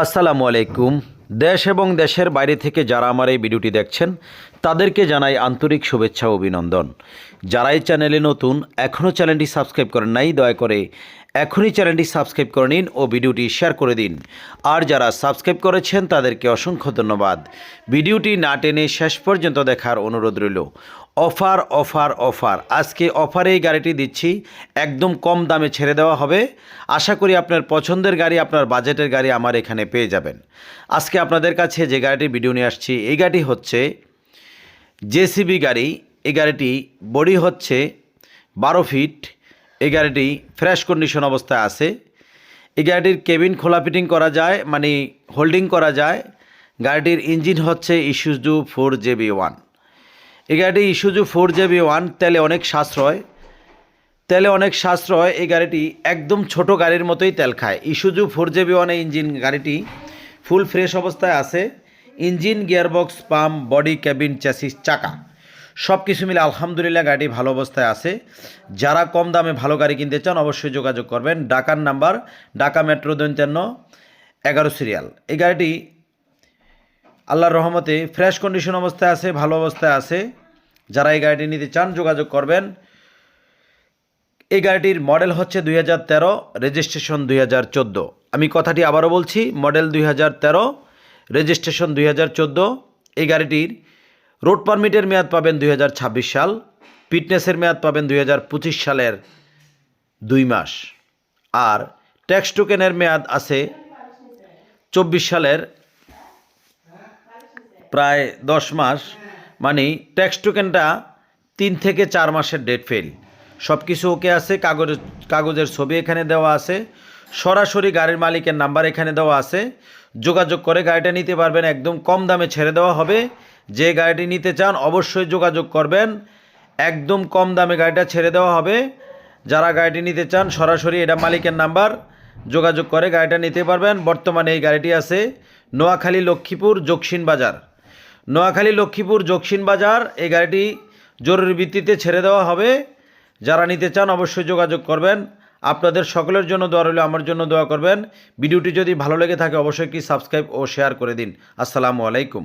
আসসালামু আলাইকুম। দেশ এবং দেশের বাইরে থেকে যারা আমার এই ভিডিওটি দেখছেন, তাদেরকে জানাই আন্তরিক শুভেচ্ছা অভিনন্দন। যারা এই চ্যানেলে নতুন, এখনও চ্যানেলটি সাবস্ক্রাইব করেন নাই, দয়া করে এখনই চ্যানেলটি সাবস্ক্রাইব করে নিন ও ভিডিওটি শেয়ার করে দিন। আর যারা সাবস্ক্রাইব করেছেন, তাদেরকে অসংখ্য ধন্যবাদ। ভিডিওটি না টেনে শেষ পর্যন্ত দেখার অনুরোধ রইল। Offer offer offer. আজকে অফারে এই গাড়িটি দিচ্ছি। একদম কম দামে ছেড়ে দেওয়া হবে। আশা করি আপনার পছন্দের গাড়ি, আপনার বাজেটের গাড়ি আমার এখানে পেয়ে যাবেন। আজকে আপনাদের কাছে যে গাড়িটি ভিডিও নিয়ে আসছি, এই গাড়িটি হচ্ছে জেসিবি গাড়ি। এই গাড়িটি বডি হচ্ছে বারো ফিট। এই গাড়িটি ফ্রেশ কন্ডিশন অবস্থায় আছে। এই গাড়িটির কেবিন খোলা ফিটিং করা যায় মানে হোল্ডিং করা যায়। গাড়িটির ইঞ্জিন হচ্ছে ইস্যুজু ফোর জেবি ওয়ান এই গাড়িটি ইস্যুজু ফোর জেবি ওয়ান তেলে অনেক সাশ্রয়। তেলে অনেক সাশ্রয়, এই গাড়িটি একদম ছোট গাড়ির মতোই তেল খায়। Isuzu four JB one engine গাড়িটি ফুল ফ্রেশ অবস্থায় আছে। Engine, gearbox, pump, body, cabin, chassis, চাকা সব কিছু মিলে আলহামদুলিল্লাহ গাড়ি ভালো অবস্থায় আছে। যারা কম দামে ভালো গাড়ি কিনতে চান অবশ্যই যোগাযোগ করবেন। ডাকার নাম্বার, ঢাকা মেট্রো দৈন্তান্ন এগারো সিরিয়াল। এই গাড়িটি আল্লাহর রহমতে ফ্রেশ কন্ডিশন অবস্থায় আছে, ভালো অবস্থায় আছে। যারা এই গাড়িটি নিতে চান, যোগাযোগ করবেন। এই গাড়িটির মডেল হচ্ছে দুই হাজার তেরো, রেজিস্ট্রেশন দুই হাজার চোদ্দ। আমি কথাটি আবারও বলছি, মডেল দুই হাজার তেরো, রেজিস্ট্রেশন দুই হাজার চোদ্দ। এই গাড়িটির রোড পারমিটের মেয়াদ পাবেন দুই হাজার ছাব্বিশ সাল, ফিটনেসের মেয়াদ পাবেন দুই হাজার পঁচিশ সালের দুই মাস। আর ট্যাক্স টোকেনের মেয়াদ আছে চব্বিশ সালের প্রায় দশ মাস। মানে ট্যাক্স টোকেনটা তিন থেকে চার মাসের ডেট ফেল সব কিছু ওকে আছে কাগজের কাগজের ছবি এখানে দেওয়া আছে, সরাসরি গাড়ির মালিকের নাম্বার এখানে দেওয়া আছে। যোগাযোগ করে গাড়িটা নিতে পারবেন, একদম কম দামে ছেড়ে দেওয়া হবে। যে গাড়িটি নিতে চান অবশ্যই যোগাযোগ করবেন, একদম কম দামে গাড়িটা ছেড়ে দেওয়া হবে। যারা গাড়িটি নিতে চান, সরাসরি এটা মালিকের নাম্বার যোগাযোগ করে গাড়িটা নিতে পারবেন। বর্তমানে এই গাড়িটি আছে নোয়াখালী লক্ষ্মীপুর জকসিন বাজার নোয়াখালী, লক্ষ্মীপুর জকসিন বাজার এই গাড়িটি জরুরি ভিত্তিতে ছেড়ে দেওয়া হবে। যারা নিতে চান অবশ্যই যোগাযোগ করবেন। আপনাদের সকলের জন্য দোয়া রইল, আমার জন্য দোয়া করবেন। ভিডিওটি যদি ভালো লেগে থাকে, অবশ্যই কি সাবস্ক্রাইব ও শেয়ার করে দিন। আসসালামু আলাইকুম।